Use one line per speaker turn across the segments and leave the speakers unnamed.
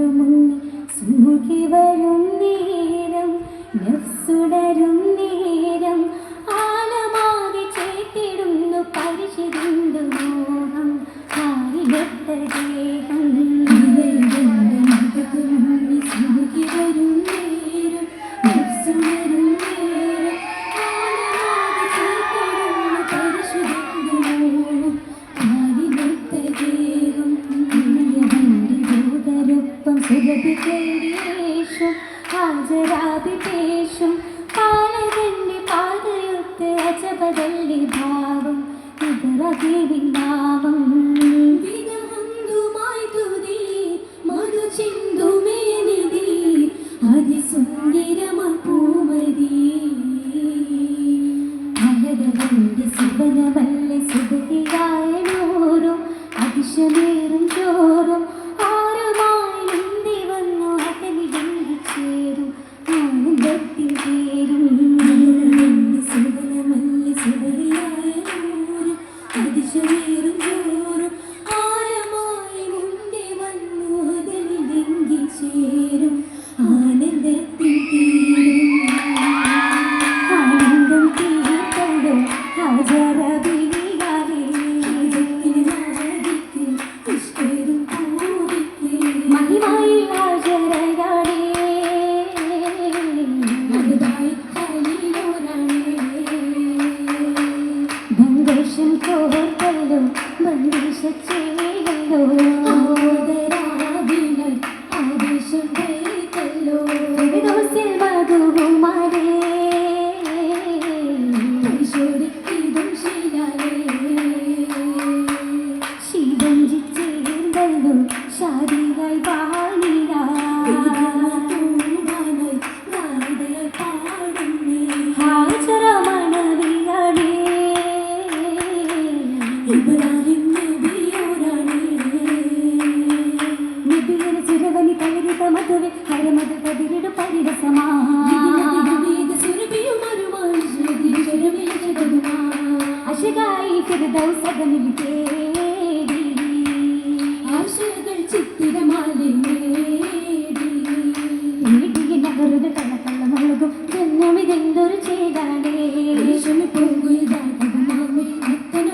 的梦里 ഫിർദൗസദനിൽ തേടി ആശകൾ ചിത്തിരമാലി നേടി. വീടിയ നഗറുക കണക്കള്ള മുളകും ജന്മമിതെന്തൊരു ചേരാനേ യേശുവിന്
പോകുകയാകുമാമേ അത്തന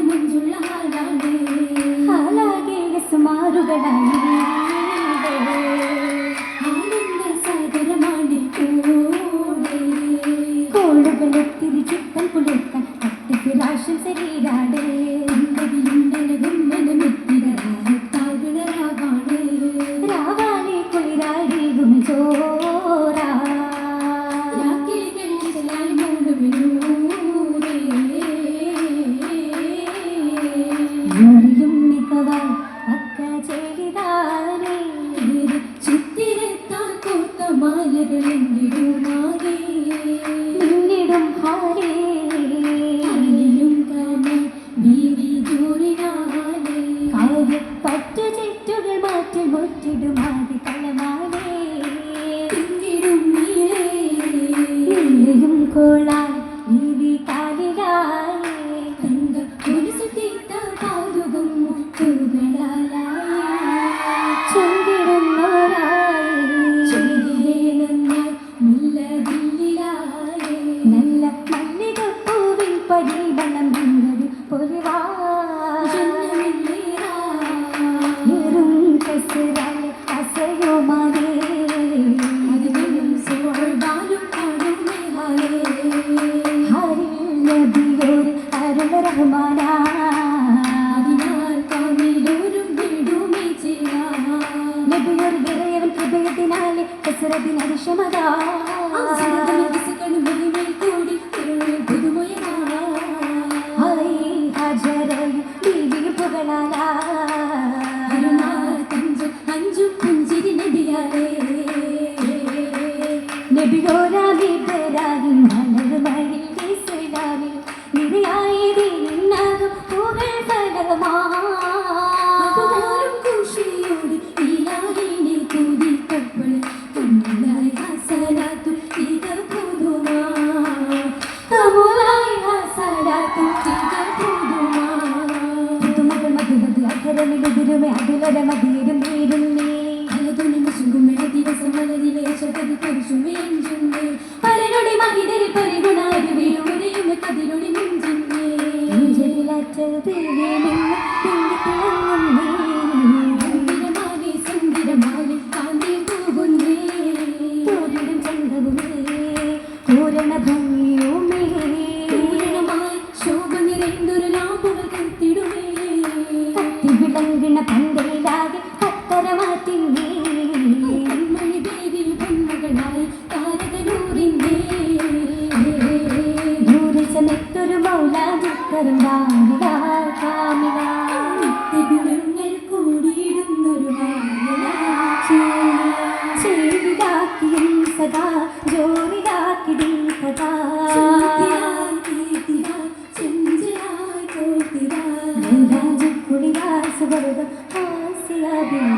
മാലകൾ
എന്നിടും ഹാരേ.
അനിലും തന്നെ ഭീതി ദൂരിനാലേ.
കാവ് പറ്റ ചെറ്റുകൾ മാറ്റി മുറ്റിടുമാകെ കളമാലേ. പിന്നിടും നീലേ. നീലയും റഹ്മാന കൃപയത്തിനാലെ കസരത്തിൽ അരിഷമതാ പുതുമയ ഹായ് ഹജരയും ബീവിയും പുകളാലാ മൗലാദിക്കറും കാമില
നിത്യഗുണങ്ങൾ കൂടിയിടുന്നൊരു
ചെയ്തിടാക്കിയും സദാ ജോറിലാക്കിടും സദാ. രാജക്കുളിരായ സുവർഗം നെഞ്ചിലുദിത്തൊരു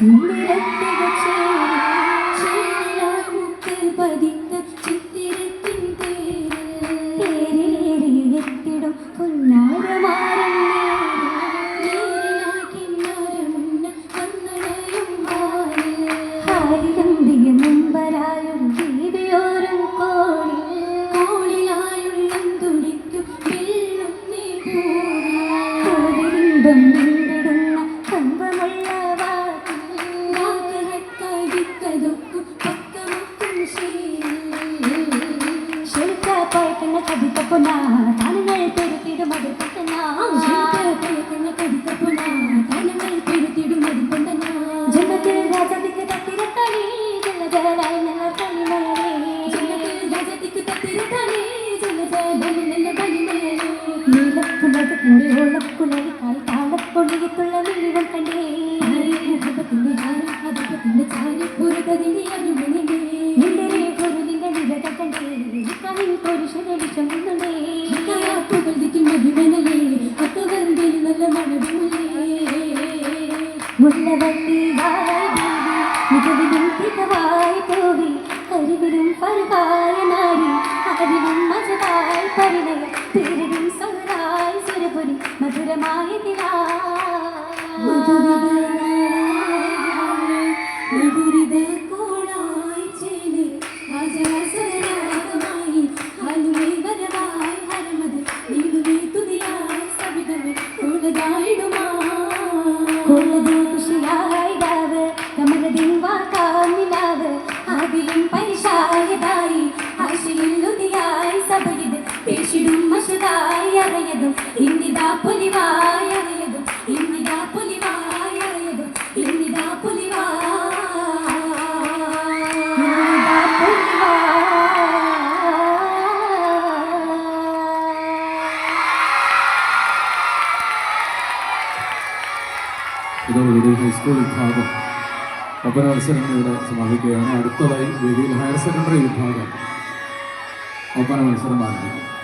Muy കവിത പൊന്നാ താനുകൾ പെരുത്തിടും അത് പൊട്ടുന്നാ ജന്മത്തിൽ രാജാതിക്ക് തത്തിരത്തണി ജലജലായ നല്ല തനിമലേ നീലപ്പുലകത്തിന്റെ ഓളപ്പുലരിക്കായി താളപ്പൊളിയത്തുള്ള മിഴികൾ കണ്ടേ നിന്റെ ഗുരുവിന്റെ നിരത കണ്ടേ. കവിൻ പുരുഷനെ Happy birthday.
ഇതോടുകൂടി ഹൈസ്കൂൾ വിഭാഗം ഒപ്പന മത്സരങ്ങൾ ഇവിടെ സമാപിക്കുകയാണ്. അടുത്തതായി വേദിയിൽ ഹയർ സെക്കൻഡറി വിഭാഗം. ഒപ്പന മത്സരം ആരംഭിക്കും.